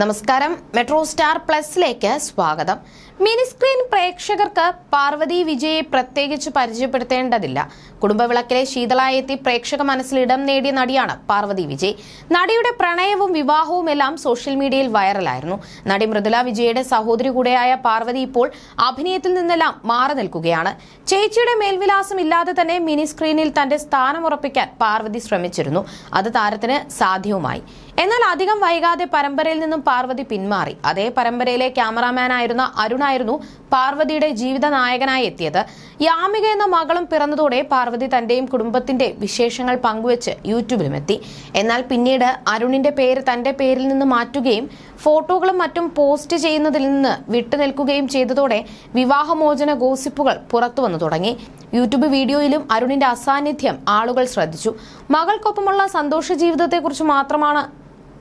നമസ്കാരം. Metro star പ്ലസിലേക്ക് സ്വാഗതം. Mini screen പ്രേക്ഷകർക്ക് പാർവതി വിജയെ പ്രത്യേകിച്ച് പരിചയപ്പെടുത്തേണ്ടതില്ല. കുടുംബവിളക്കിലെ ശീതളായെത്തി പ്രേക്ഷക മനസ്സിൽ ഇടം നേടിയ നടിയാണ് പാർവതി വിജയ്. നടിയുടെ പ്രണയവും വിവാഹവും എല്ലാം സോഷ്യൽ മീഡിയയിൽ വൈറലായിരുന്നു. നടി മൃദുല വിജയുടെ സഹോദരി കൂടെയായ പാർവതി ഇപ്പോൾ അഭിനയത്തിൽ നിന്നെല്ലാം മാറി നിൽക്കുകയാണ്. ചേച്ചിയുടെ മേൽവിലാസം ഇല്ലാതെ തന്നെ മിനി സ്ക്രീനിൽ തന്റെ സ്ഥാനം ഉറപ്പിക്കാൻ പാർവതി ശ്രമിച്ചിരുന്നു. അത് താരത്തിന് സാധ്യവുമായി. എന്നാൽ അധികം വൈകാതെ പരമ്പരയിൽ നിന്നും പാർവതി പിന്മാറി. അതേ പരമ്പരയിലെ ക്യാമറാമാനായിരുന്ന അരുണായിരുന്നു പാർവതിയുടെ ജീവിത നായകനായി എത്തിയത്. യാമിക എന്ന മകളും പിറന്നതോടെ പാർവതി തന്റെയും കുടുംബത്തിന്റെ വിശേഷങ്ങൾ പങ്കുവച്ച് യൂട്യൂബിലും എത്തി. എന്നാൽ പിന്നീട് അരുണിന്റെ പേര് തന്റെ പേരിൽ നിന്ന് മാറ്റുകയും ഫോട്ടോകളും മറ്റും പോസ്റ്റ് ചെയ്യുന്നതിൽ നിന്ന് വിട്ടുനിൽക്കുകയും ചെയ്തതോടെ വിവാഹമോചന ഗോസിപ്പുകൾ പുറത്തു വന്നു തുടങ്ങി. യൂട്യൂബ് വീഡിയോയിലും അരുണിന്റെ അസാന്നിധ്യം ആളുകൾ ശ്രദ്ധിച്ചു. മകൾക്കൊപ്പമുള്ള സന്തോഷ ജീവിതത്തെക്കുറിച്ച് മാത്രമാണ്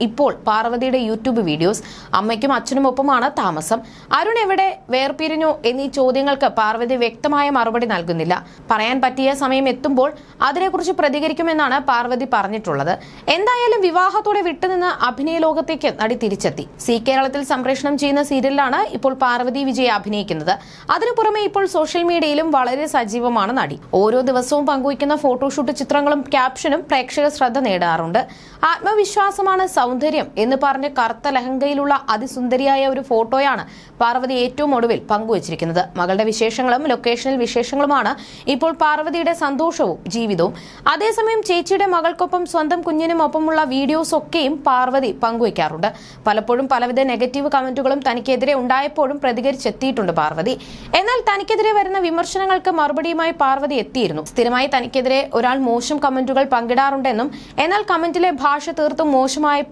ഇപ്പോൾ പാർവതിയുടെ യൂട്യൂബ് വീഡിയോസ് അമ്മയ്ക്കും അച്ഛനും ഒപ്പമാണ് താമസം. അരുൺ എവിടെ വേർപിരിഞ്ഞു എന്നീ ചോദ്യങ്ങൾക്ക് പാർവതി വ്യക്തമായ മറുപടി നൽകുന്നില്ല. പറയാൻ പറ്റിയ സമയം എത്തുമ്പോൾ അതിനെക്കുറിച്ച് പ്രതികരിക്കുമെന്നാണ് പാർവതി പറഞ്ഞിട്ടുള്ളത്. എന്തായാലും വിവാഹത്തോടെ വിട്ടുനിന്ന് അഭിനയ ലോകത്തേക്ക് നടി തിരിച്ചെത്തി. സി കേരളത്തിൽ സംപ്രേഷണം ചെയ്യുന്ന സീരിയലിലാണ് ഇപ്പോൾ പാർവതി വിജയ അഭിനയിക്കുന്നത്. അതിനു പുറമെ ഇപ്പോൾ സോഷ്യൽ മീഡിയയിലും വളരെ സജീവമാണ് നടി. ഓരോ ദിവസവും പങ്കുവയ്ക്കുന്ന ഫോട്ടോഷൂട്ട് ചിത്രങ്ങളും ക്യാപ്ഷനും പ്രേക്ഷക ശ്രദ്ധ നേടാറുണ്ട്. ആത്മവിശ്വാസമാണ് സൗന്ദര്യം എന്ന് പറഞ്ഞ് കറുത്ത ലഹങ്കയിലുള്ള അതിസുന്ദരിയായ ഒരു ഫോട്ടോയാണ് പാർവതി ഏറ്റവും ഒടുവിൽ പങ്കുവച്ചിരിക്കുന്നത്. മകളുടെ വിശേഷങ്ങളും ലൊക്കേഷനിൽ വിശേഷങ്ങളുമാണ് ഇപ്പോൾ പാർവതിയുടെ സന്തോഷവും ജീവിതവും. അതേസമയം ചേച്ചിയുടെ മകൾക്കൊപ്പം സ്വന്തം കുഞ്ഞിനും ഒപ്പമുള്ള വീഡിയോസ് ഒക്കെയും പാർവതി പങ്കുവയ്ക്കാറുണ്ട്. പലപ്പോഴും പലവിധ നെഗറ്റീവ് കമന്റുകളും തനിക്കെതിരെ ഉണ്ടായപ്പോഴും പ്രതികരിച്ചെത്തിയിട്ടുണ്ട് പാർവതി. എന്നാൽ തനിക്കെതിരെ വരുന്ന വിമർശനങ്ങൾക്ക് മറുപടിയുമായി പാർവതി എത്തിയിരുന്നു. സ്ഥിരമായി തനിക്കെതിരെ ഒരാൾ മോശം കമന്റുകൾ പങ്കിടാറുണ്ടെന്നും എന്നാൽ കമന്റിലെ ഭാഷ തീർത്തും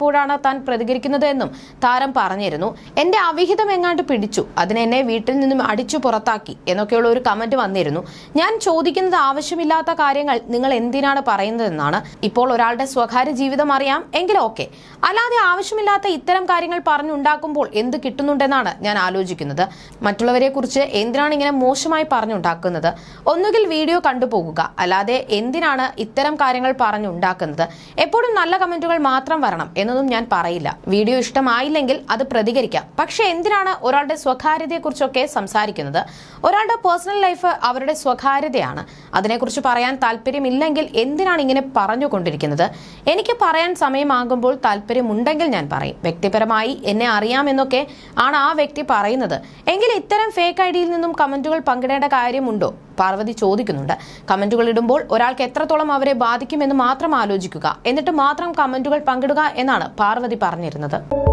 മോശമായപ്പോഴാണ് താൻ പ്രതികരിക്കുന്നതെന്നും താരം പറഞ്ഞിരുന്നു. എന്റെ അവിഹിതം എങ്ങാണ്ട് പിടിച്ചു. അതിന് എന്നെ വീട്ടിൽ നിന്നും അടിച്ചു പുറത്താക്കി എന്നൊക്കെയുള്ള ഒരു കമന്റ് വന്നിരുന്നു. ഞാൻ ചോദിക്കുന്നത് ആവശ്യമില്ലാത്ത കാര്യങ്ങൾ നിങ്ങൾ എന്തിനാണ് പറയുന്നതെന്നാണ്. ഇപ്പോൾ ഒരാളുടെ സ്വകാര്യ ജീവിതം അറിയാം. എങ്കിൽ ഓക്കെ. അല്ലാതെ ആവശ്യമില്ലാത്ത ഇത്തരം കാര്യങ്ങൾ പറഞ്ഞുണ്ടാക്കുമ്പോൾ എന്ത് കിട്ടുന്നുണ്ടെന്നാണ് ഞാൻ ആലോചിക്കുന്നത്. മറ്റുള്ളവരെ കുറിച്ച് എന്തിനാണ് ഇങ്ങനെ മോശമായി പറഞ്ഞുണ്ടാക്കുന്നത്? ഒന്നുകിൽ വീഡിയോ കണ്ടുപോകുക. അല്ലാതെ എന്തിനാണ് ഇത്തരം കാര്യങ്ങൾ പറഞ്ഞുണ്ടാക്കുന്നത്? എപ്പോഴും നല്ല കമന്റുകൾ മാത്രം വരണം എന്നൊന്നും ഞാൻ പറയില്ല. വീഡിയോ ഇഷ്ടമായില്ലെങ്കിൽ അത് പ്രതികരിക്കാം. പക്ഷെ എന്തിനാണ് ഒരാളുടെ സ്വകാര്യതയെക്കുറിച്ചൊക്കെ സംസാരിക്കുന്നത്? ഒരാളുടെ പേഴ്സണൽ ലൈഫ് അവരുടെ സ്വകാര്യതയാണ്. അതിനെക്കുറിച്ച് പറയാൻ താല്പര്യമില്ലെങ്കിൽ എന്തിനാണ് ഇങ്ങനെ പറഞ്ഞുകൊണ്ടിരിക്കുന്നത്? എനിക്ക് പറയാൻ സമയമാകുമ്പോൾ താല്പര്യമുണ്ടെങ്കിൽ ഞാൻ പറയും. വ്യക്തിപരമായി എന്നെ അറിയാമെന്നൊക്കെ ആണ് ആ വ്യക്തി പറയുന്നത്. എങ്കിൽ ഇത്തരം ഫേക്ക് ഐഡിയിൽ നിന്നും കമന്റുകൾ പങ്കിടേണ്ട കാര്യമുണ്ടോ? പാർവതി ചോദിക്കുന്നുണ്ട്. കമന്റുകൾ ഇടുമ്പോൾ ഒരാൾക്ക് എത്രത്തോളം അവരെ ബാധിക്കുമെന്ന് മാത്രം ആലോചിക്കുക. എന്നിട്ട് മാത്രം കമന്റുകൾ പങ്കിടുക എന്നാണ്. പാർവതി പറഞ്ഞിരുന്നത്